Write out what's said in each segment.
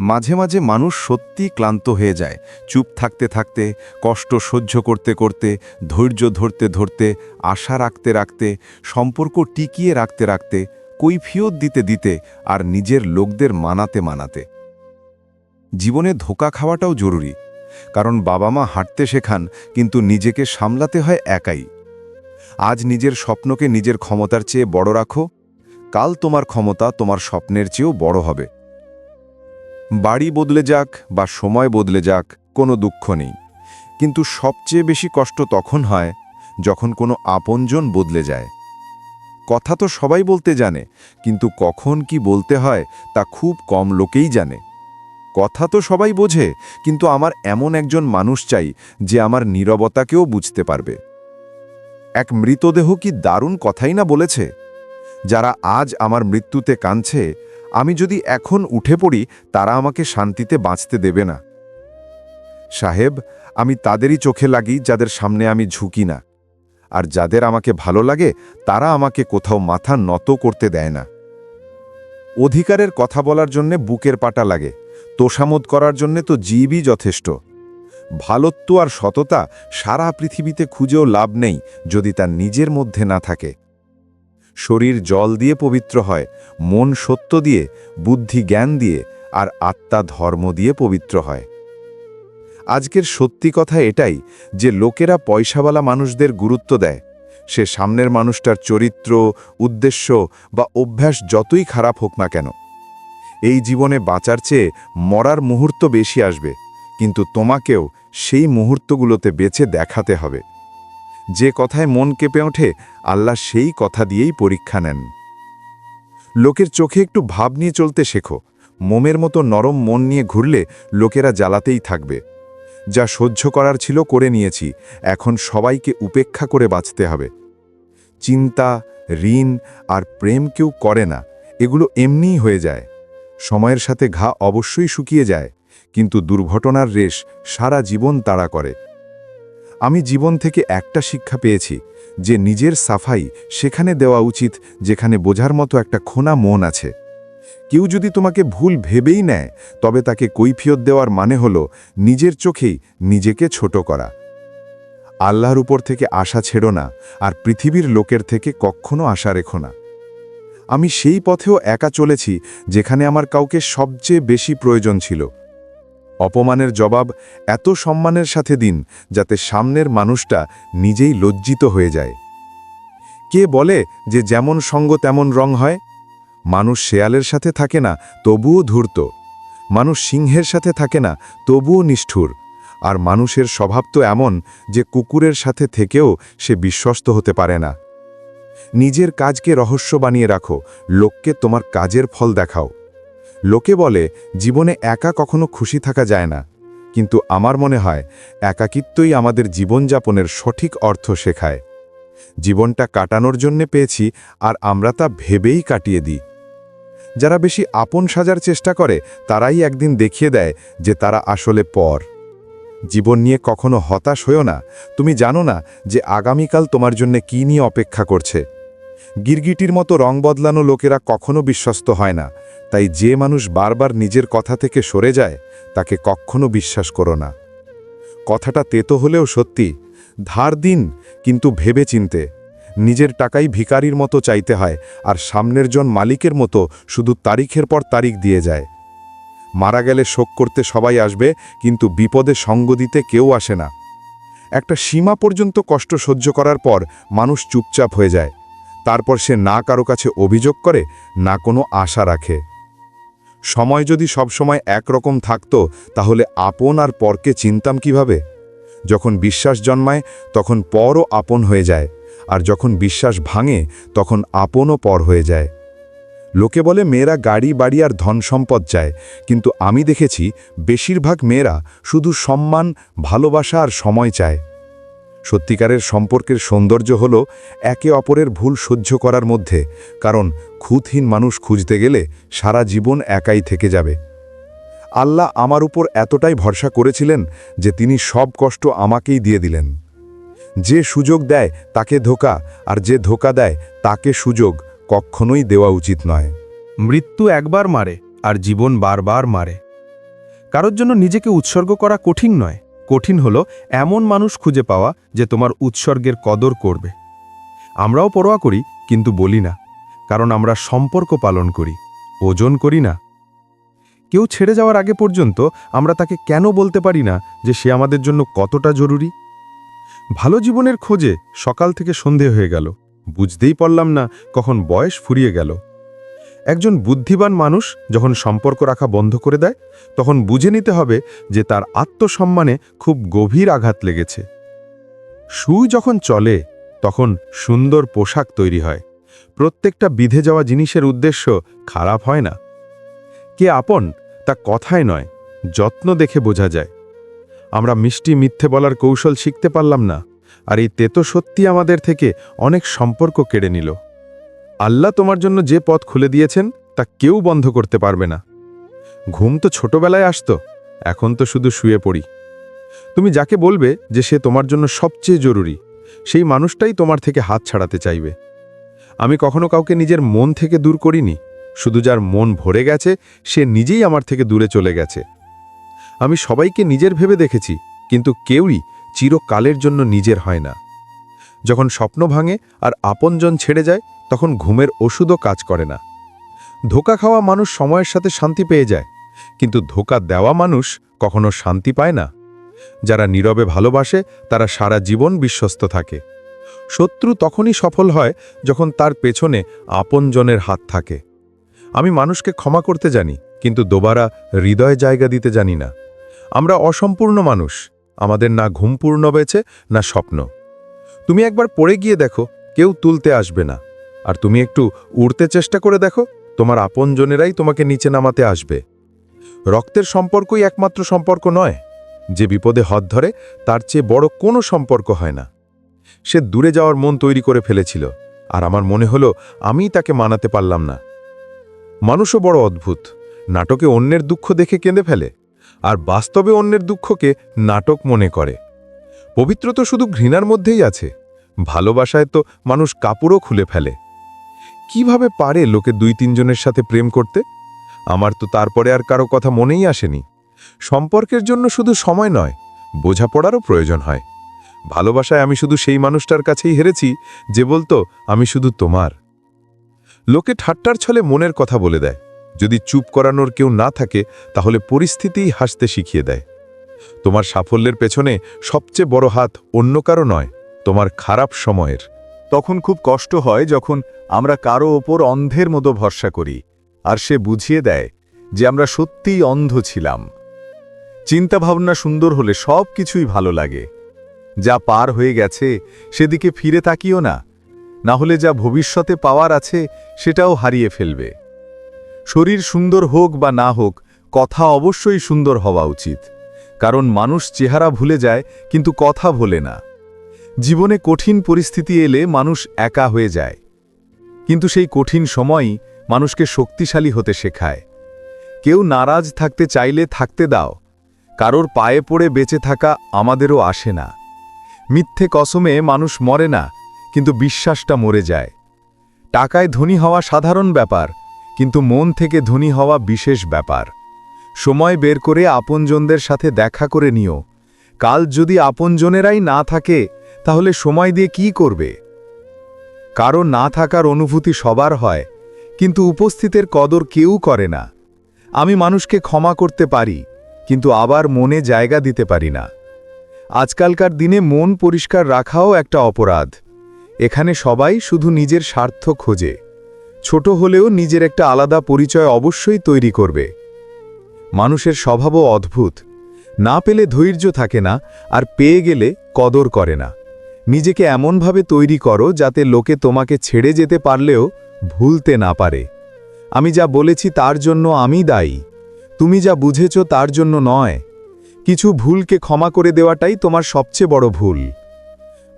মাঝে মাঝে মানুষ সত্যি ক্লান্ত হয়ে যায়। চুপ থাকতে থাকতে, কষ্ট সহ্য করতে করতে, ধৈর্য ধরতে ধরতে, আশা রাখতে রাখতে, সম্পর্ক টিকিয়ে রাখতে রাখতে, কৈফিয়ত দিতে দিতে আর নিজের লোকদের মানাতে মানাতে। জীবনে ধোকা খাওয়াটাও জরুরি, কারণ বাবা মা হাঁটতে শেখান, কিন্তু নিজেকে সামলাতে হয় একাই। আজ নিজের স্বপ্নকে নিজের ক্ষমতার চেয়ে বড় রাখো, কাল তোমার ক্ষমতা তোমার স্বপ্নের চেয়েও বড় হবে। বাড়ি বদলে যাক বা সময় বদলে যাক, কোনো দুঃখ নেই। কিন্তু সবচেয়ে বেশি কষ্ট তখন হয় যখন কোনো আপনজন বদলে যায়। কথা তো সবাই বলতে জানে, কিন্তু কখন কি বলতে হয় তা খুব কম লোকেই জানে। কথা তো সবাই বোঝে, কিন্তু আমার এমন একজন মানুষ চাই যে আমার নীরবতাকেও বুঝতে পারবে। এক মৃতদেহ কি দারুণ কথাই না বলেছে? যারা আজ আমার মৃত্যুতে কাঁদছে আমি যদি এখন উঠে পড়ি, তারা আমাকে শান্তিতে বাঁচতে দেবে না। সাহেব, আমি তাদেরই চোখে লাগি, যাদের সামনে আমি ঝুঁকি না। আর যাদের আমাকে ভালো লাগে, তারা আমাকে কোথাও মাথা নত করতে দেয় না। অধিকারের কথা বলার জন্যে বুকের পাটা লাগে, তোষামোদ করার জন্যে তো জীবই যথেষ্ট। ভালত্ব আর সততা সারা পৃথিবীতে খুঁজেও লাভ নেই, যদি তার নিজের মধ্যে না থাকে। শরীর জল দিয়ে পবিত্র হয়, মন সত্য দিয়ে, বুদ্ধি জ্ঞান দিয়ে, আর আত্মা ধর্ম দিয়ে পবিত্র হয়। আজকের সত্যি কথা এটাই যে লোকেরা পয়সাওয়ালা মানুষদের গুরুত্ব দেয়। সে সামনের মানুষটার চরিত্র, উদ্দেশ্য বা অভ্যাস যতই খারাপ হোক না কেন। এই জীবনে বাঁচার চেয়ে মরার মুহূর্ত বেশি আসবে, কিন্তু তোমাকেও সেই মুহূর্তগুলোতে বেছে দেখাতে হবে। যে কথায় মন কেঁপে ওঠে, আল্লাহ সেই কথা দিয়েই পরীক্ষা নেন। লোকের চোখে একটু ভাব নিয়ে চলতে শেখো। মোমের মতো নরম মন নিয়ে ঘুরলে লোকেরা জ্বালাতেই থাকবে। যা সহ্য করার ছিল করে নিয়েছি, এখন সবাইকে উপেক্ষা করে বাঁচতে হবে। চিন্তা, ঋণ আর প্রেম কেউ করে না, এগুলো এমনিই হয়ে যায়। সময়ের সাথে ঘা অবশ্যই শুকিয়ে যায়, কিন্তু দুর্ঘটনার রেশ সারা জীবন তাড়া করে। আমি জীবন থেকে একটা শিক্ষা পেয়েছি, যে নিজের সাফাই সেখানে দেওয়া উচিত, যেখানে বোঝার মতো একটা খোনা মন আছে। কেউ যদি তোমাকে ভুল ভেবেই নেয়, তবে তাকে কৈফিয়ত দেওয়ার মানে হল নিজের চোখেই নিজেকে ছোট করা। আল্লাহর উপর থেকে আশা ছেড়ো না, আর পৃথিবীর লোকের থেকে কখনো আশা রেখো না। আমি সেই পথেও একা চলেছি, যেখানে আমার কাউকে সবচেয়ে বেশি প্রয়োজন ছিল। অপমানের জবাব এত সম্মানের সাথে দিন যাতে সামনের মানুষটা নিজেই লজ্জিত হয়ে যায়। কে বলে যে যেমন সঙ্গ তেমন রং হয়? মানুষ শেয়ালের সাথে থাকে না, তবুও ধূর্ত। মানুষ সিংহের সাথে থাকে না, তবুও নিষ্ঠুর। আর মানুষের স্বভাব তো এমন যে কুকুরের সাথে থেকেও সে বিশ্বস্ত হতে পারে না। নিজের কাজকে রহস্য বানিয়ে রাখো, লোককে তোমার কাজের ফল দেখাও। লোকে বলে, জীবনে একা কখনো খুশি থাকা যায় না। কিন্তু আমার মনে হয়, একাকিত্বই আমাদের জীবনযাপনের সঠিক অর্থ শেখায়। জীবনটা কাটানোর জন্যে পেয়েছি, আর আমরা তা ভেবেই কাটিয়ে দিই। যারা বেশি আপন সাজার চেষ্টা করে, তারাই একদিন দেখিয়ে দেয় যে তারা আসলে পর। জীবন নিয়ে কখনো হতাশ হয়েও না। তুমি জানো না যে আগামীকাল তোমার জন্য কী নিয়ে অপেক্ষা করছে। গিরগিটির মতো রং বদলানো লোকেরা কখনো বিশ্বস্ত হয় না। তাই যে মানুষ বারবার নিজের কথা থেকে সরে যায়, তাকে কখনো বিশ্বাস করো না। কথাটা তেতো হলেও সত্যি, ধার দিন, কিন্তু ভেবে চিনতে। নিজের টাকাই ভিকারির মতো চাইতে হয়, আর সামনের জন মালিকের মতো শুধু তারিখের পর তারিখ দিয়ে যায়। মারা গেলে শোক করতে সবাই আসবে, কিন্তু বিপদে সঙ্গ দিতে কেউ আসে না। একটা সীমা পর্যন্ত কষ্ট সহ্য করার পর মানুষ চুপচাপ হয়ে যায়। তারপর সে না কারও কাছে অভিযোগ করে, না কোনো আশা রাখে। সময় যদি সবসময় একরকম থাকতো, তাহলে আপন আর পরকে চিনতাম কীভাবে? যখন বিশ্বাস জন্মায়, তখন পরও আপন হয়ে যায়, আর যখন বিশ্বাস ভাঙে, তখন আপনও পর হয়ে যায়। লোকে বলে, মেয়েরা গাড়ি, বাড়ি আর ধন সম্পদ চায়। কিন্তু আমি দেখেছি, বেশিরভাগ মেয়েরা শুধু সম্মান, ভালোবাসা আর সময় চায়। সত্যিকারের সম্পর্কের সৌন্দর্য হল একে অপরের ভুল সহ্য করার মধ্যে, কারণ খুঁতহীন মানুষ খুঁজতে গেলে সারা জীবন একাই থেকে যাবে। আল্লাহ আমার উপর এতটাই ভরসা করেছিলেন যে তিনি সব কষ্ট আমাকেই দিয়ে দিলেন। যে সুযোগ দেয় তাকে ধোকা, আর যে ধোকা দেয় তাকে সুযোগ কখনোই দেওয়া উচিত নয়। মৃত্যু একবার মারে, আর জীবন বারবার মারে। কারোর জন্য নিজেকে উৎসর্গ করা কঠিন নয়। কঠিন হলো এমন মানুষ খুঁজে পাওয়া যে তোমার উৎসর্গের কদর করবে। আমরাও পরোয়া করি, কিন্তু বলি না, কারণ আমরা সম্পর্ক পালন করি, ওজন করি না। কেউ ছেড়ে যাওয়ার আগে পর্যন্ত আমরা তাকে কেন বলতে পারি না যে সে আমাদের জন্য কতটা জরুরি? ভালো জীবনের খোঁজে সকাল থেকে সন্ধে হয়ে গেল, বুঝতেই পারলাম না কখন বয়স ফুরিয়ে গেল। একজন বুদ্ধিমান মানুষ যখন সম্পর্ক রাখা বন্ধ করে দেয়, তখন বুঝে নিতে হবে যে তার আত্মসম্মানে খুব গভীর আঘাত লেগেছে। সুই যখন চলে, তখন সুন্দর পোশাক তৈরি হয়। প্রত্যেকটা বিধে যাওয়া জিনিসের উদ্দেশ্য খারাপ হয় না। কে আপন, তা কথায় নয়, যত্ন দেখে বোঝা যায়। আমরা মিষ্টি মিথ্যে বলার কৌশল শিখতে পারলাম না, আর এই তেতো সত্যি আমাদের থেকে অনেক সম্পর্ক কেড়ে নিল। আল্লাহ তোমার জন্য যে পথ খুলে দিয়েছেন, তা কেউ বন্ধ করতে পারবে না। ঘুম তো ছোটবেলায় আসতো, এখন তো শুধু শুয়ে পড়ি। তুমি যাকে বলবে যে সে তোমার জন্য সবচেয়ে জরুরি, সেই মানুষটাই তোমার থেকে হাত ছাড়াতে চাইবে। আমি কখনো কাউকে নিজের মন থেকে দূর করিনি, শুধু যার মন ভরে গেছে, সে নিজেই আমার থেকে দূরে চলে গেছে। আমি সবাইকে নিজের ভেবে দেখেছি, কিন্তু কেউই চিরকালের জন্য নিজের হয় না। যখন স্বপ্ন ভাঙে আর আপনজন ছেড়ে যায় তখন ঘুমের ওষুধও কাজ করে না। ধোকা খাওয়া মানুষ সময়ের সাথে শান্তি পেয়ে যায়, কিন্তু ধোকা দেওয়া মানুষ কখনো শান্তি পায় না। যারা নীরবে ভালোবাসে, তারা সারা জীবন বিশ্বস্ত থাকে। শত্রু তখনই সফল হয় যখন তার পেছনে আপনজনের হাত থাকে। আমি মানুষকে ক্ষমা করতে জানি, কিন্তু দোবারা হৃদয়ে জায়গা দিতে জানি না। আমরা অসম্পূর্ণ মানুষ, আমাদের না ঘুম পূর্ণ বেছে না স্বপ্ন। তুমি একবার পড়ে গিয়ে দেখো, কেউ তুলতে আসবে না। আর তুমি একটু উড়তে চেষ্টা করে দেখো, তোমার আপনজনেরাই তোমাকে নিচে নামাতে আসবে। রক্তের সম্পর্কই একমাত্র সম্পর্ক নয়, যে বিপদে হদ ধরে, তার চেয়ে বড় কোনো সম্পর্ক হয় না। সে দূরে যাওয়ার মন তৈরি করে ফেলেছিল, আর আমার মনে হলো আমিই তাকে মানাতে পারলাম না। মানুষও বড় অদ্ভুত, নাটকে অন্যের দুঃখ দেখে কেঁদে ফেলে, আর বাস্তবে অন্যের দুঃখকে নাটক মনে করে। পবিত্র তো শুধু ঘৃণার মধ্যেই আছে, ভালোবাসায় তো মানুষ কাপড়ও খুলে ফেলে। কীভাবে পারে লোকে দুই তিনজনের সাথে প্রেম করতে? আমার তো তারপরে আর কারও কথা মনেই আসেনি। সম্পর্কের জন্য শুধু সময় নয়, বোঝাপড়ারও প্রয়োজন হয়। ভালোবাসায় আমি শুধু সেই মানুষটার কাছেই হেরেছি যে বলতো, আমি শুধু তোমার। লোকে ঠাট্টার ছলে মনের কথা বলে দেয়। যদি চুপ করানোর কেউ না থাকে, তাহলে পরিস্থিতিই হাসতে শিখিয়ে দেয়। তোমার সাফল্যের পেছনে সবচেয়ে বড় হাত অন্য কারও নয়, তোমার খারাপ সময়ের। তখন খুব কষ্ট হয় যখন আমরা কারও ওপর অন্ধের মতো ভরসা করি, আর সে বুঝিয়ে দেয় যে আমরা সত্যিই অন্ধ ছিলাম। চিন্তাভাবনা সুন্দর হলে সব কিছুই ভালো লাগে। যা পার হয়ে গেছে, সেদিকে ফিরে তাকিও না। না হলে যা ভবিষ্যতে পাওয়ার আছে, সেটাও হারিয়ে ফেলবে। শরীর সুন্দর হোক বা না হোক, কথা অবশ্যই সুন্দর হওয়া উচিত। কারণ মানুষ চেহারা ভুলে যায়, কিন্তু কথা ভোলে না। জীবনে কঠিন পরিস্থিতি এলে মানুষ একা হয়ে যায়। কিন্তু সেই কঠিন সময়ই মানুষকে শক্তিশালী হতে শেখায়। কেউ নারাজ থাকতে চাইলে থাকতে দাও, কারোর পায়ে পড়ে বেঁচে থাকা আমাদেরও আসে না। মিথ্যে কসমে মানুষ মরে না, কিন্তু বিশ্বাসটা মরে যায়। টাকায় ধনী হওয়া সাধারণ ব্যাপার, কিন্তু মন থেকে ধনী হওয়া বিশেষ ব্যাপার। সময় বের করে আপনজনদের সাথে দেখা করে নিও। কাল যদি আপনজনেরাই না থাকে তাহলে সময় দিয়ে কি করবে? কারও না থাকার অনুভূতি সবার হয়, কিন্তু উপস্থিতের কদর কেউ করে না। আমি মানুষকে ক্ষমা করতে পারি, কিন্তু আবার মনে জায়গা দিতে পারি না। আজকালকার দিনে মন পরিষ্কার রাখাও একটা অপরাধ। এখানে সবাই শুধু নিজের স্বার্থ খোঁজে। ছোট হলেও নিজের একটা আলাদা পরিচয় অবশ্যই তৈরি করবে। মানুষের স্বভাবও অদ্ভুত। না পেলে ধৈর্য থাকে না, আর পেয়ে গেলে কদর করে না। নিজেকে এমনভাবে তৈরি করো যাতে লোকে তোমাকে ছেড়ে যেতে পারলেও ভুলতে না পারে। আমি যা বলেছি তার জন্য আমি দায়ী। তুমি যা বুঝেছ তার জন্য নয়। কিছু ভুলকে ক্ষমা করে দেওয়াটাই তোমার সবচেয়ে বড় ভুল।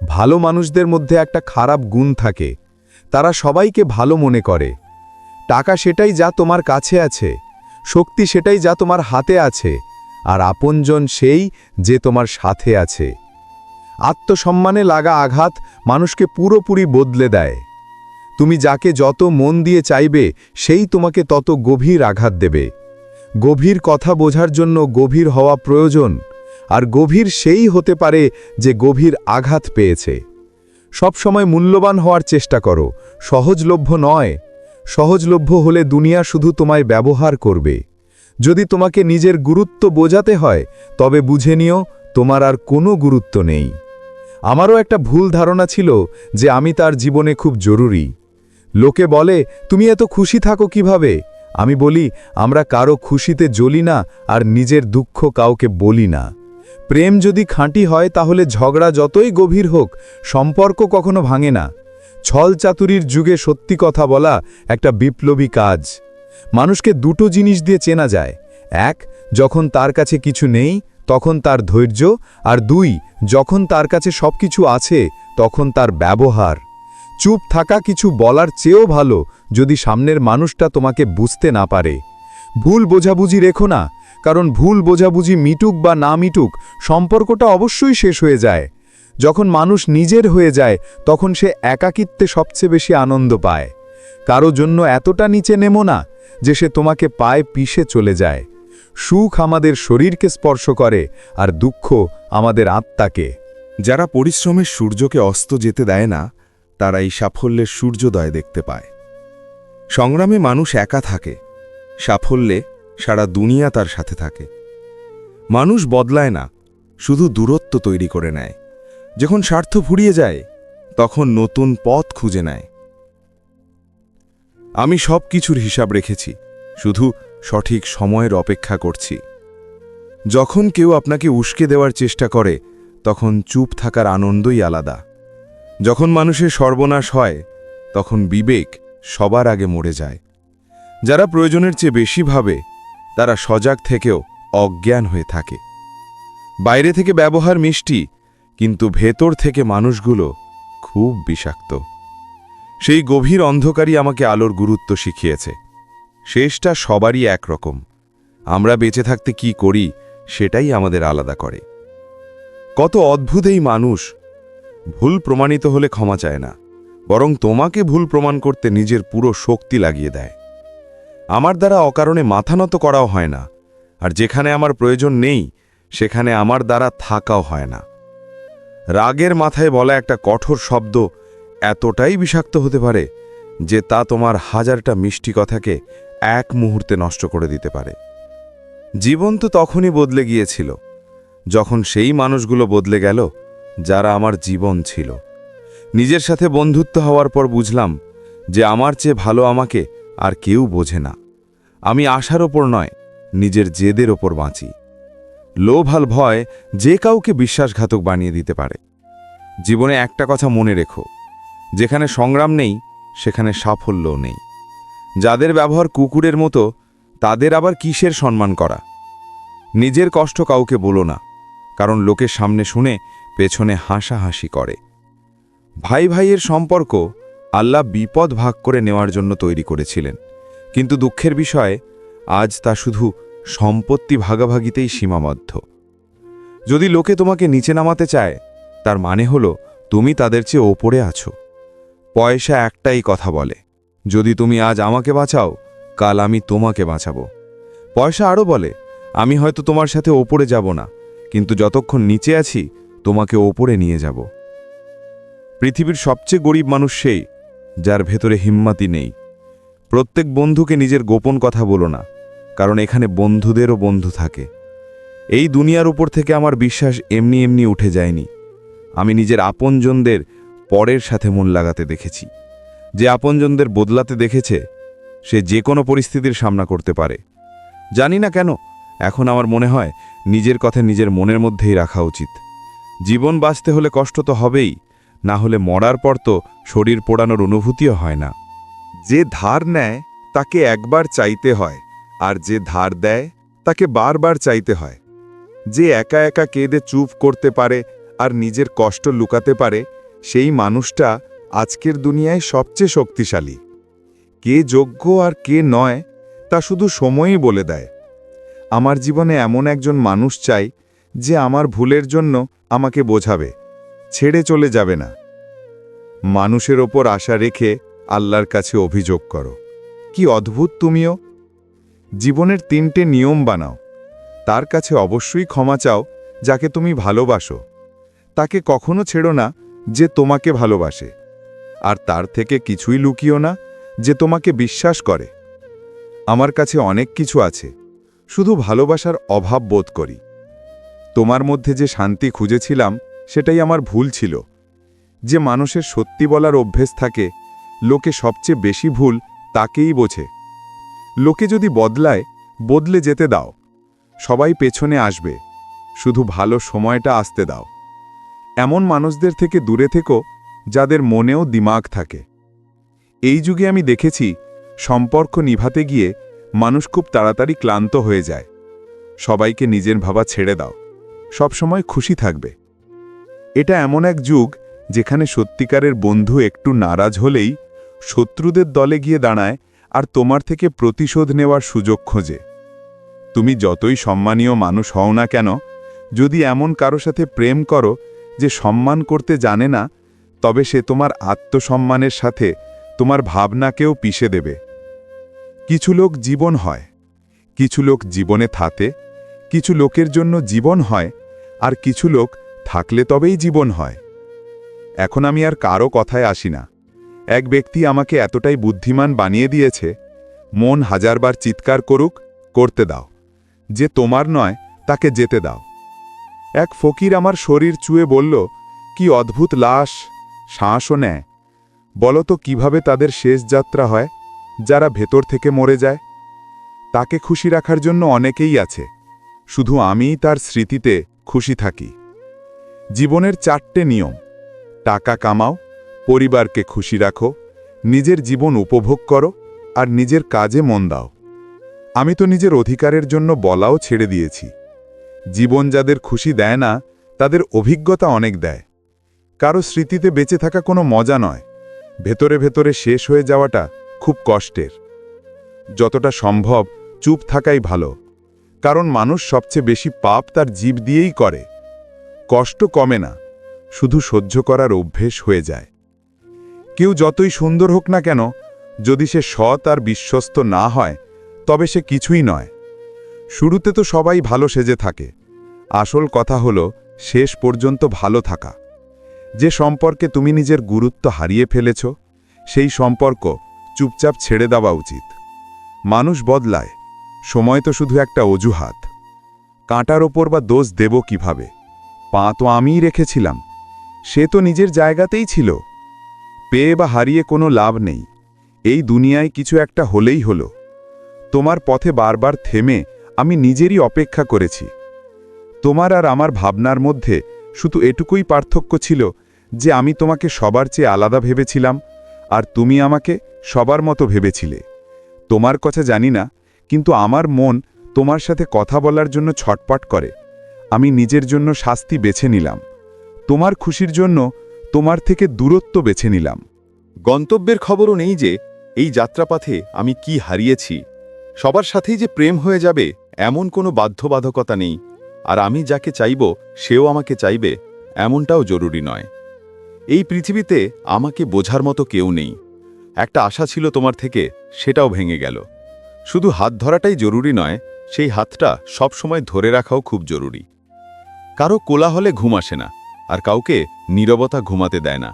ভালো মানুষদের মধ্যে একটা খারাপ গুণ থাকে। তারা সবাইকে ভালো মনে করে। টাকা সেটাই যা তোমার কাছে আছে। শক্তি সেটাই যা তোমার হাতে আছে। আর আপনজন সেই যে তোমার সাথে আছে। আত্মসম্মানে লাগা আঘাত মানুষকে পুরোপুরি বদলে দেয়। তুমি যাকে যত মন দিয়ে চাইবে, সেই তোমাকে তত গভীর আঘাত দেবে। গভীর কথা বোঝার জন্য গভীর হওয়া প্রয়োজন, আর গভীর সেই হতে পারে যে গভীর আঘাত পেয়েছে। সবসময় মূল্যবান হওয়ার চেষ্টা করো, সহজলভ্য নয়। সহজলভ্য হলে দুনিয়া শুধু তোমায় ব্যবহার করবে। যদি তোমাকে নিজের গুরুত্ব বোঝাতে হয়, তবে বুঝে নিও, তোমার আর কোনো গুরুত্ব নেই। আমারও একটা ভুল ধারণা ছিল যে আমি তার জীবনে খুব জরুরি। লোকে বলে, তুমি এত খুশি থাকো কীভাবে? আমি বলি, আমরা কারও খুশিতে জ্বলি না আর নিজের দুঃখ কাউকে বলি না। প্রেম যদি খাঁটি হয় তাহলে ঝগড়া যতই গভীর হোক, সম্পর্ক কখনো ভাঙে না। ছল চাতুরির যুগে সত্যি কথা বলা একটা বিপ্লবী কাজ। মানুষকে দুটো জিনিস দিয়ে চেনা যায়। এক, যখন তার কাছে কিছু নেই তখন তার ধৈর্য আর দুই, যখন তার কাছে সবকিছু আছে, তখন তার ব্যবহার। চুপ থাকা কিছু বলার চেয়েও ভালো যদি সামনের মানুষটা তোমাকে বুঝতে না পারে। ভুল বোঝাবুঝি রেখো না, কারণ ভুল বোঝাবুঝি মিটুক বা না মিটুক, সম্পর্কটা অবশ্যই শেষ হয়ে যায়। যখন মানুষ নিজের হয়ে যায়, তখন সে একাকিত্বে সবচেয়ে বেশি আনন্দ পায়। কারও জন্য এতটা নিচে নেমো না, যে সে তোমাকে পায়ে পিষে চলে যায়। সুখ আমাদের শরীরকে স্পর্শ করে আর দুঃখ আমাদের আত্মাকে। যারা পরিশ্রমের সূর্যকে অস্ত যেতে দেয় না, তারা এই সাফল্যের সূর্যোদয় দেখতে পায়। সংগ্রামে মানুষ একা থাকে, সাফল্যে সারা দুনিয়া তার সাথে থাকে। মানুষ বদলায় না, শুধু দূরত্ব তৈরি করে নেয়। যখন স্বার্থ ফুরিয়ে যায়, তখন নতুন পথ খুঁজে নেয়। আমি সব কিছুর হিসাব রেখেছি, শুধু সঠিক সময়ের অপেক্ষা করছি। যখন কেউ আপনাকে উস্কে দেওয়ার চেষ্টা করে, তখন চুপ থাকার আনন্দই আলাদা। যখন মানুষের সর্বনাশ হয়, তখন বিবেক সবার আগে মরে যায়। যারা প্রয়োজনের চেয়ে বেশি ভাবে, তারা সজাগ থেকেও অজ্ঞান হয়ে থাকে। বাইরে থেকে ব্যবহার মিষ্টি, কিন্তু ভেতর থেকে মানুষগুলো খুব বিষাক্ত। সেই গভীর অন্ধকারই আমাকে আলোর গুরুত্ব শিখিয়েছে। শেষটা সবারই একরকম। আমরা বেঁচে থাকতে কি করি, সেটাই আমাদের আলাদা করে। কত অদ্ভুত এই মানুষ। ভুল প্রমাণিত হলে ক্ষমা চায় না, বরং তোমাকে ভুল প্রমাণ করতে নিজের পুরো শক্তি লাগিয়ে দেয়। আমার দ্বারা অকারণে মাথা নত করাও হয় না, আর যেখানে আমার প্রয়োজন নেই, সেখানে আমার দ্বারা থাকাও হয় না। রাগের মাথায় বলা একটা কঠোর শব্দ এতটাই বিষাক্ত হতে পারে, যে তা তোমার হাজারটা মিষ্টি কথাকে এক মুহূর্তে নষ্ট করে দিতে পারে। জীবন তো তখনই বদলে গিয়েছিল, যখন সেই মানুষগুলো বদলে গেল, যারা আমার জীবন ছিল। নিজের সাথে বন্ধুত্ব হওয়ার পর বুঝলাম যে আমার চেয়ে ভালো আমাকে আর কেউ বোঝে না। আমি আশার ওপর নয়, নিজের জেদের ওপর বাঁচি। লোভ আর ভয় যে কাউকে বিশ্বাসঘাতক বানিয়ে দিতে পারে। জীবনে একটা কথা মনে রেখো, যেখানে সংগ্রাম নেই, সেখানে সাফল্যও নেই। যাদের ব্যবহার কুকুরের মতো, তাদের আবার কিসের সম্মান করা? নিজের কষ্ট কাউকে বলো না, কারণ লোকের সামনে শুনে, পেছনে হাসাহাসি করে। ভাই ভাইয়ের সম্পর্ক আল্লাহ বিপদ ভাগ করে নেওয়ার জন্য তৈরি করেছিলেন। কিন্তু দুঃখের বিষয়, আজ তা শুধু সম্পত্তি ভাগাভাগিতেই সীমাবদ্ধ। যদি লোকে তোমাকে নিচে নামাতে চায়, তার মানে হলো, তুমি তাদের চেয়ে ওপরে আছো। পয়সা একটাই কথা বলে। যদি তুমি আজ আমাকে বাঁচাও, কাল আমি তোমাকে বাঁচাবো। পয়সা আরও বলে, আমি হয়তো তোমার সাথে ওপরে যাব না, কিন্তু যতক্ষণ নিচে আছি, তোমাকে ওপরে নিয়ে যাব। পৃথিবীর সবচেয়ে গরিব মানুষ সেই, যার ভেতরে হিম্মাতি নেই। প্রত্যেক বন্ধুকে নিজের গোপন কথা বলো না, কারণ এখানে বন্ধুদেরও বন্ধু থাকে। এই দুনিয়ার উপর থেকে আমার বিশ্বাস এমনি এমনি উঠে যায়নি। আমি নিজের আপনজনদের পরের সাথে মন লাগাতে দেখেছি। যে আপনজনদের বদলাতে দেখেছে, সে যে কোনো পরিস্থিতির সামনা করতে পারে। জানি না কেন, এখন আমার মনে হয় নিজের কথা নিজের মনের মধ্যেই রাখা উচিত। জীবন বাঁচতে হলে কষ্ট তো হবেই, না হলে মরার পর তো শরীর পোড়ানোর অনুভূতিও হয় না। যে ধার নেয়, তাকে একবার চাইতে হয়, আর যে ধার দেয়, তাকে বারবার চাইতে হয়। যে একা একা কেঁদে চুপ করতে পারে, আর নিজের কষ্ট লুকাতে পারে, সেই মানুষটা আজকের দুনিয়ায় সবচেয়ে শক্তিশালী। কে যোগ্য আর কে নয়, তা শুধু সময়ই বলে দেয়। আমার জীবনে এমন একজন মানুষ চাই, যে আমার ভুলের জন্য আমাকে বোঝাবে, ছেড়ে চলে যাবে না। মানুষের ওপর আশা রেখে আল্লাহর কাছে অভিযোগ করো। কি অদ্ভুত তুমিও। জীবনের তিনটে নিয়ম বানাও। তার কাছে অবশ্যই ক্ষমা চাও, যাকে তুমি ভালোবাসো। তাকে কখনো ছেড়ো না, যে তোমাকে ভালোবাসে। আর তার থেকে কিছুই লুকিও না যে তোমাকে বিশ্বাস করে। আমার কাছে অনেক কিছু আছে, শুধু ভালোবাসার অভাব বোধ করি। তোমার মধ্যে যে শান্তি খুঁজেছিলাম, সেটাই আমার ভুল ছিল। যে মানুষের সত্যি বলার অভ্যেস থাকে, লোকে সবচেয়ে বেশি ভুল তাকেই বোঝে। লোকে যদি বদলায়, বদলে যেতে দাও। সবাই পেছনে আসবে, শুধু ভালো সময়টা আসতে দাও। এমন মানুষদের থেকে দূরে থেকো যাদের মনেও দিমাগ থাকে। এই যুগে আমি দেখেছি, সম্পর্ক নিভাতে গিয়ে মানুষ খুব তাড়াতাড়ি ক্লান্ত হয়ে যায়। সবাইকে নিজের ভাবা ছেড়ে দাও। সবসময় খুশি থাকবে। এটা এমন এক যুগ, যেখানে সত্যিকারের বন্ধু একটু নারাজ হলেই শত্রুদের দলে গিয়ে দাঁড়ায় আর তোমার থেকে প্রতিশোধ নেওয়ার সুযোগ খোঁজে। তুমি যতই সম্মানীয় মানুষ হও না কেন, যদি এমন কারও সাথে প্রেম করো যে সম্মান করতে জানে না তবে সে তোমার আত্মসম্মানের সাথে তোমার ভাবনাকেও পিষে দেবে। কিছু লোক জীবন হয়, কিছু লোক জীবনে থাকে, কিছু লোকের জন্য জীবন হয়, আর কিছু লোক থাকলে তবেই জীবন হয়। এখন আমি আর কারও কথায় আসি না। এক ব্যক্তি আমাকে এতটাই বুদ্ধিমান বানিয়ে দিয়েছে, মন হাজারবার চিৎকার করুক, করতে দাও। যে তোমার নয়, তাকে যেতে দাও। এক ফকির আমার শরীর চুয়ে বলল, কি অদ্ভুত লাশ! শ্বাসও নেয়। বলো তো কীভাবে তাদের শেষ যাত্রা হয়, যারা ভেতর থেকে মরে যায়। তাকে খুশি রাখার জন্য অনেকেই আছে। শুধু আমিই তার স্মৃতিতে খুশি থাকি। জীবনের চারটে নিয়ম। টাকা কামাও, পরিবারকে খুশি রাখো, নিজের জীবন উপভোগ করো, আর নিজের কাজে মন দাও। আমি তো নিজের অধিকারের জন্য বলাও ছেড়ে দিয়েছি। জীবন যাদের খুশি দেয় না, তাদের অভিজ্ঞতা অনেক দেয়। কারও স্মৃতিতে বেঁচে থাকা কোনো মজা নয়। ভেতরে ভেতরে শেষ হয়ে যাওয়াটা খুব কষ্টের। যতটা সম্ভব চুপ থাকাই ভালো, কারণ মানুষ সবচেয়ে বেশি পাপ তার জীব দিয়েই করে। কষ্ট কমে না, শুধু সহ্য করার অভ্যেস হয়ে যায়। কেউ যতই সুন্দর হোক না কেন, যদি সে সৎ আর বিশ্বস্ত না হয়, তবে সে কিছুই নয়। শুরুতে তো সবাই ভালো সেজে থাকে। আসল কথা হলো, শেষ পর্যন্ত ভালো থাকা। যে সম্পর্কে তুমি নিজের গুরুত্ব হারিয়ে ফেলেছ, সেই সম্পর্ক চুপচাপ ছেড়ে দেওয়া উচিত। মানুষ বদলায়, সময় তো শুধু একটা অজুহাত। কাঁটার ওপর বা দোষ দেব কীভাবে? পা তো আমিই রেখেছিলাম, সে তো নিজের জায়গাতেই ছিল। পেয়ে বা হারিয়ে কোনো লাভ নেই, এই দুনিয়ায় কিছু একটা হলেই হলো। তোমার পথে বারবার থেমে আমি নিজেরই অপেক্ষা করেছি। তোমার আর আমার ভাবনার মধ্যে শুধু এটুকুই পার্থক্য ছিল যে আমি তোমাকে সবার চেয়ে আলাদা ভেবেছিলাম, আর তুমি আমাকে সবার মতো ভেবেছিলে। তোমার কথা জানি না, কিন্তু আমার মন তোমার সাথে কথা বলার জন্য ছটপট করে। আমি নিজের জন্য শাস্তি বেছে নিলাম। তোমার খুশির জন্য তোমার থেকে দূরত্ব বেছে নিলাম। গন্তব্যের খবরও নেই যে এই যাত্রাপথে আমি কি হারিয়েছি। সবার সাথেই যে প্রেম হয়ে যাবে, এমন কোনো বাধ্যবাধকতা নেই। আর আমি যাকে চাইব, সেও আমাকে চাইবে, এমনটাও জরুরি নয়। এই পৃথিবীতে আমাকে বোঝার মতো কেউ নেই। একটা আশা ছিল তোমার থেকে, সেটাও ভেঙে গেল। শুধু হাত ধরাটাই জরুরি নয়, সেই হাতটা সবসময় ধরে রাখাও খুব জরুরি। কারও কোলাহলে ঘুম আসে না, আর কাউকে নীরবতা ঘুমাতে দেয় না।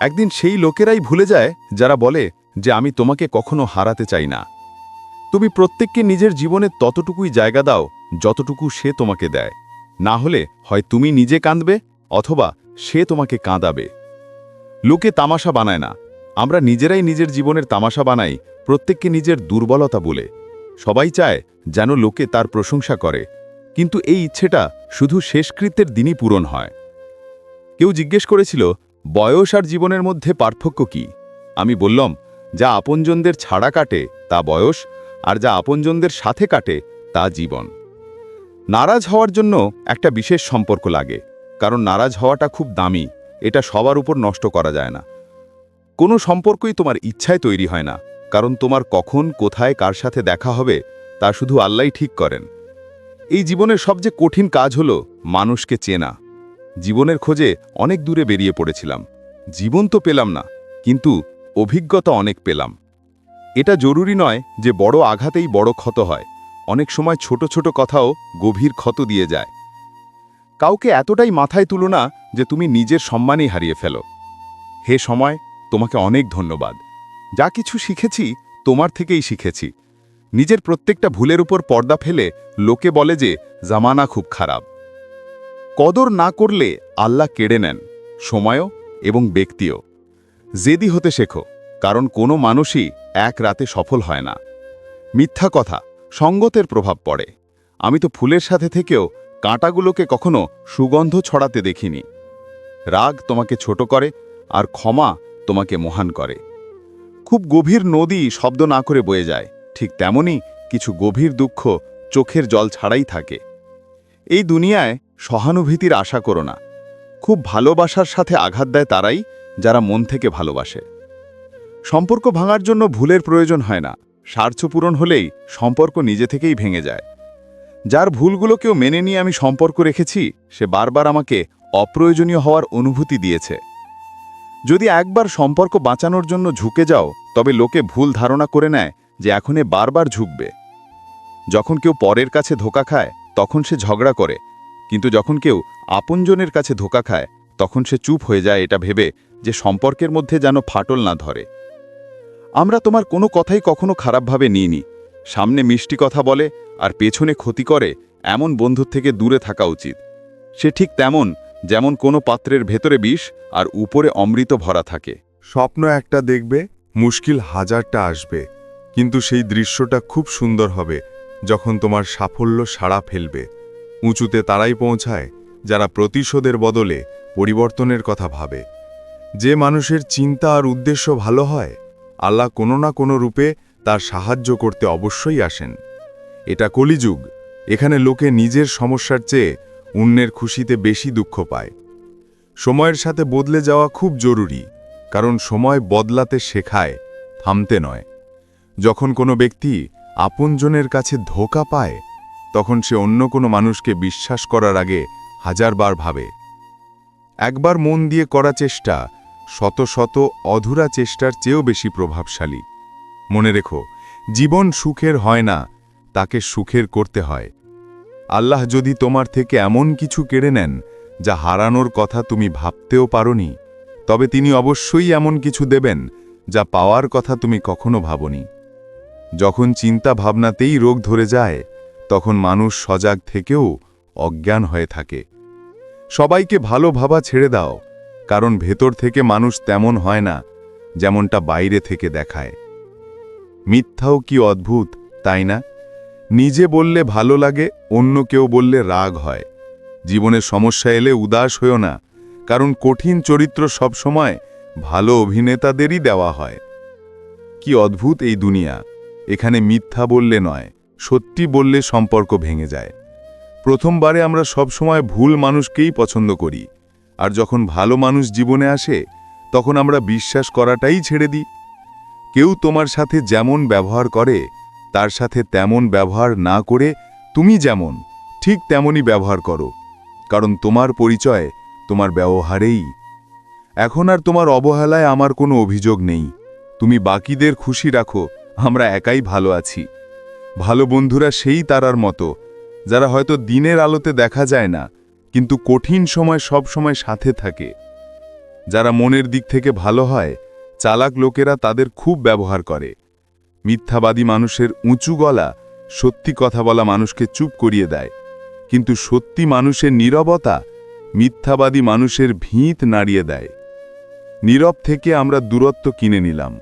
একদিন সেই লোকেরাই ভুলে যায়, যারা বলে যে আমি তোমাকে কখনো হারাতে চাই না। তুমি প্রত্যেককে নিজের জীবনে ততটুকুই জায়গা দাও, যতটুকু সে তোমাকে দেয়। না হলে হয় তুমি নিজে কাঁদবে, অথবা সে তোমাকে কাঁদাবে। লোকে তামাশা বানায় না। আমরা নিজেরাই নিজের জীবনের তামাশা বানাই, প্রত্যেককে নিজের দুর্বলতা বলে। সবাই চায় যেন লোকে তার প্রশংসা করে। কিন্তু এই ইচ্ছেটা শুধু শেষকৃত্যের দিনই পূরণ হয়। কেউ জিজ্ঞেস করেছিল, বয়স আর জীবনের মধ্যে পার্থক্য কি? আমি বললাম, যা আপনজনদের ছাড়া কাটে, তা বয়স, আর যা আপনজনদের সাথে কাটে, তা জীবন। নারাজ হওয়ার জন্য একটা বিশেষ সম্পর্ক লাগে, কারণ নারাজ হওয়াটা খুব দামি। এটা সবার উপর নষ্ট করা যায় না। কোনো সম্পর্কই তোমার ইচ্ছায় তৈরি হয় না, কারণ তোমার কখন, কোথায়, কার সাথে দেখা হবে, তা শুধু আল্লাহই ঠিক করেন। এই জীবনের সবচেয়ে কঠিন কাজ হলো মানুষকে চেনা। জীবনের খোঁজে অনেক দূরে বেরিয়ে পড়েছিলাম। জীবন তো পেলাম না, কিন্তু অভিজ্ঞতা অনেক পেলাম। এটা জরুরি নয় যে বড় আঘাতেই বড় ক্ষত হয়। অনেক সময় ছোট ছোট কথাও গভীর ক্ষত দিয়ে যায়। কাউকে এতটাই মাথায় তুলো না যে তুমি নিজের সম্মানই হারিয়ে ফেলো। হে সময়, তোমাকে অনেক ধন্যবাদ। যা কিছু শিখেছি, তোমার থেকেই শিখেছি। নিজের প্রত্যেকটা ভুলের উপর পর্দা ফেলে লোকে বলে যে, জামানা খুব খারাপ। কদর না করলে আল্লাহ কেড়ে নেন, সময়ও এবং ব্যক্তিও। জেদি হতে শেখো, কারণ কোনো মানুষই এক রাতে সফল হয় না। মিথ্যা কথা, সঙ্গতের প্রভাব পড়ে। আমি তো ফুলের সাথে থেকেও কাঁটাগুলোকে কখনো সুগন্ধ ছড়াতে দেখিনি। রাগ তোমাকে ছোট করে আর ক্ষমা তোমাকে মহান করে। খুব গভীর নদী শব্দ না করে বয়ে যায়, ঠিক তেমনি কিছু গভীর দুঃখ চোখের জল ছাড়াই থাকে। এই দুনিয়ায় সহানুভূতির আশা করো না। খুব ভালোবাসার সাথে আঘাত দেয় তারাই যারা মন থেকে ভালোবাসে। সম্পর্ক ভাঙার জন্য ভুলের প্রয়োজন হয় না। স্বার্থ পূরণ হলেই সম্পর্ক নিজে থেকেই ভেঙে যায়। যার ভুলগুলোকেও মেনে নিয়ে আমি সম্পর্ক রেখেছি, সে বারবার আমাকে অপ্রয়োজনীয় হওয়ার অনুভূতি দিয়েছে। যদি একবার সম্পর্ক বাঁচানোর জন্য ঝুঁকে যাও, তবে লোকে ভুল ধারণা করে নেয় যে এখনে বারবার ঝুঁকবে। যখন কেউ পরের কাছে ধোকা খায়, তখন সে ঝগড়া করে, কিন্তু যখন কেউ আপনজনের কাছে ধোকা খায়, তখন সে চুপ হয়ে যায় এটা ভেবে যে সম্পর্কের মধ্যে যেন ফাটল না ধরে। আমরা তোমার কোনো কথাই কখনো খারাপভাবে নিইনি। সামনে মিষ্টি কথা বলে আর পেছনে ক্ষতি করে এমন বন্ধুর থেকে দূরে থাকা উচিত। সে ঠিক তেমন যেমন কোনো পাত্রের ভেতরে বিষ আর উপরে অমৃত ভরা থাকে। স্বপ্ন একটা দেখবে, মুশকিল হাজারটা আসবে, কিন্তু সেই দৃশ্যটা খুব সুন্দর হবে যখন তোমার সাফল্য সাড়া ফেলবে। উঁচুতে তারাই পৌঁছায়, যারা প্রতিশোধের বদলে পরিবর্তনের কথা ভাবে। যে মানুষের চিন্তা আর উদ্দেশ্য ভালো হয়, আল্লাহ কোনো না কোনো রূপে তার সাহায্য করতে অবশ্যই আসেন। এটা কলিযুগ। এখানে লোকে নিজের সমস্যার চেয়ে অন্যের খুশিতে বেশি দুঃখ পায়। সময়ের সাথে বদলে যাওয়া খুব জরুরি, কারণ সময় বদলাতে শেখায়, থামতে নয়। যখন কোনো ব্যক্তি আপনজনের কাছে ধোকা পায়, তখন সে অন্য কোনো মানুষকে বিশ্বাস করার আগে হাজারবার ভাবে। একবার মন দিয়ে করা চেষ্টা শত শত অধুরা চেষ্টার চেয়েও বেশি প্রভাবশালী। মনে রেখো, জীবন সুখের হয় না তাকে সুখের করতে হয়। আল্লাহ যদি তোমার থেকে এমন কিছু কেড়ে নেন, যা হারানোর কথা তুমি ভাবতেও পারোনি, তবে তিনি অবশ্যই এমন কিছু দেবেন, যা পাওয়ার কথা তুমি কখনো ভাবনি। যখন চিন্তা ভাবনাতেই রোগ ধরে যায়, তখন মানুষ সজাগ থেকেও অজ্ঞান হয়ে থাকে। সবাইকে ভালো ভাবা ছেড়ে দাও, কারণ ভেতর থেকে মানুষ তেমন হয় না, যেমনটা বাইরে থেকে দেখায়। মিথ্যাও কি অদ্ভুত, তাই না? নিজে বললে ভালো লাগে, অন্য কেউ বললে রাগ হয়। জীবনের সমস্যা এলে উদাস হয়েও না, কারণ কঠিন চরিত্র সবসময় ভালো অভিনেতাদেরই দেওয়া হয়। কি অদ্ভুত এই দুনিয়া, এখানে মিথ্যা বললে নয়, সত্যি বললে সম্পর্ক ভেঙে যায়। প্রথমবারে আমরা সবসময় ভুল মানুষকেই পছন্দ করি, আর যখন ভালো মানুষ জীবনে আসে, তখন আমরা বিশ্বাস করাটাই ছেড়ে দিই। কেউ তোমার সাথে যেমন ব্যবহার করে তার সাথে তেমন ব্যবহার না করে তুমি যেমন, ঠিক তেমনই ব্যবহার করো। কারণ তোমার পরিচয় তোমার ব্যবহারেই। এখন আর তোমার অবহেলায় আমার কোনো অভিযোগ নেই। তুমি বাকিদের খুশি রাখো, আমরা একাই ভালো আছি। ভালো বন্ধুরা সেই তারার মতো, যারা হয়তো দিনের আলোতে দেখা যায় না, কিন্তু কঠিন সময় সব সময় সাথে থাকে। যারা মনের দিক থেকে ভালো হয়, চালাক লোকেরা তাদের খুব ব্যবহার করে। মিথ্যাবাদী মানুষের উঁচু গলা সত্যি কথা বলা মানুষকে চুপ করিয়ে দেয়। কিন্তু সত্যি মানুষের নীরবতা মিথ্যাবাদী মানুষের ভিত নাড়িয়ে দেয়। নীরব থেকে আমরা দূরত্ব কিনে নিলাম।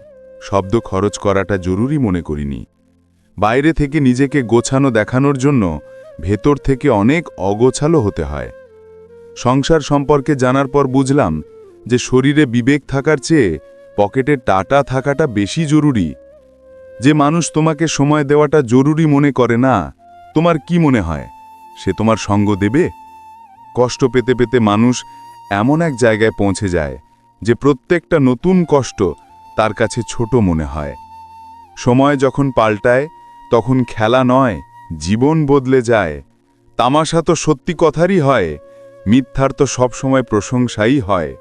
শব্দ খরচ করাটা জরুরি মনে করিনি। বাইরে থেকে নিজেকে গোছানো দেখানোর জন্য ভেতর থেকে অনেক অগোছালো হতে হয়। সংসার সম্পর্কে জানার পর বুঝলাম যে শরীরে বিবেক থাকার চেয়ে পকেটে টাটা থাকাটা বেশি জরুরি যে মানুষ তোমাকে সময় দেওয়াটা জরুরি মনে করে না, তোমার কি মনে হয়? সে তোমার সঙ্গ দেবে? কষ্ট পেতে পেতে মানুষ এমন এক জায়গায় পৌঁছে যায়, যে প্রত্যেকটা নতুন কষ্ট তার কাছে ছোট মনে হয়। সময় যখন পাল্টায়, তখন খেলা নয়, জীবন বদলে যায়। তামাশা তো সত্যি কথারই হয়, মিথ্যার তো সবসময় প্রশংসাই হয়।